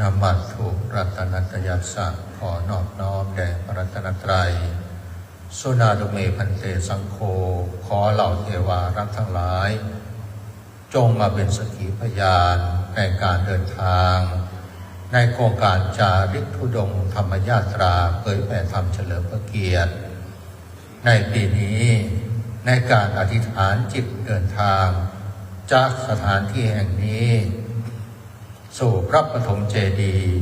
นามัสถุรัตนัตยัสสะขอนอบน้อมแด่พระรัตนตรัย สุนาดุเมพันเตสังโฆขอเหล่าเทวารักทั้งหลาย จงมาเป็นสกีพยานในการเดินทาง ในโครงการจาริกธุดงค์ธรรมยาตราเผยแผ่ธรรมเฉลิมพระเกียรติ ในปีนี้ในการอธิษฐานจิตเดินทาง จากสถานที่แห่งนี้ สู่พระปฐมเจดีย์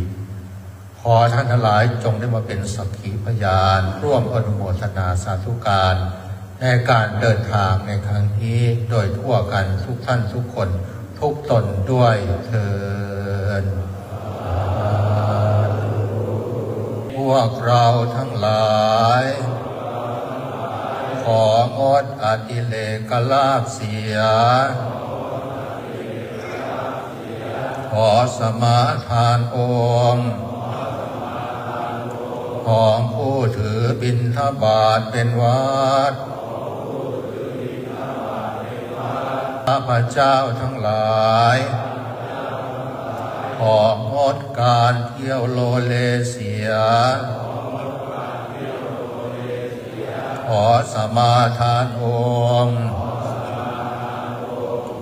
ขอท่านทั้งหลายจงได้มาเป็นสักขีพยาน ร่วมอนุโมทนาสาธุการ ในการเดินทางในครั้งนี้โดยทั่วกันทุกท่านทุกคนทุกตนด้วยเถินพวกเราทั้งหลาย ของดอดิเลกลาบเสีย อสมาทานองค์ของผู้ถือบิณฑบาตเป็นวัดข้าพเจ้าทั้งหลาย ของดการเที่ยวโลเลเสีย ขอสมาทานองค์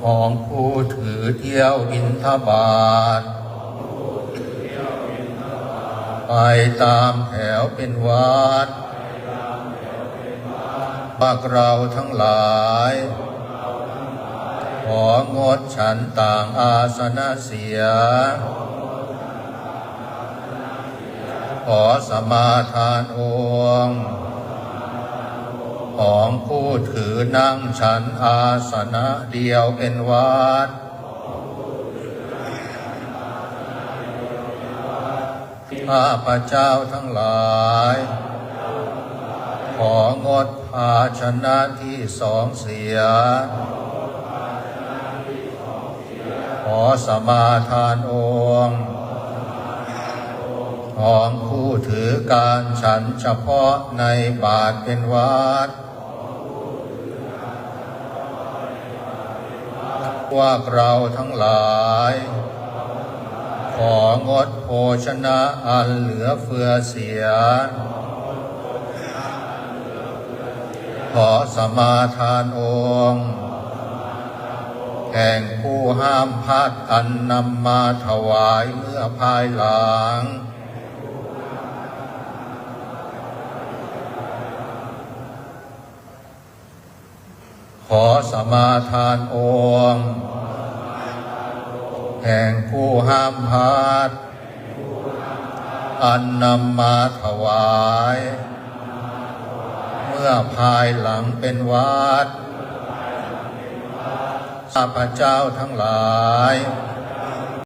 ของผู้ถือเที่ยวบินทบาทไปตามแถวเป็นวัดพวกเราทั้งหลาย ของดฉันต่างอาสนะเสีย ขอสมาทานองค์ ของผู้ถือนั่งฉันอาสนะเดียวเป็นวัดข้าพระเจ้าทั้งหลาย ของดภาชนะที่สองเสีย ขอสมาทานองค์ ของผู้ถือการฉันเฉพาะในบาทเป็นวัดพวกเราทั้งหลาย ของดโภชนะอันเหลือเฟือเสีย ขอสมาทานองค์แห่งผู้ห้ามพัดอันนำมาถวายเมื่อภายหลัง ขอสมาทานองค์แห่งผู้ห้ามพาดอันนำมาถวาย เมื่อภายหลังเป็นวัดข้าพเจ้าทั้งหลาย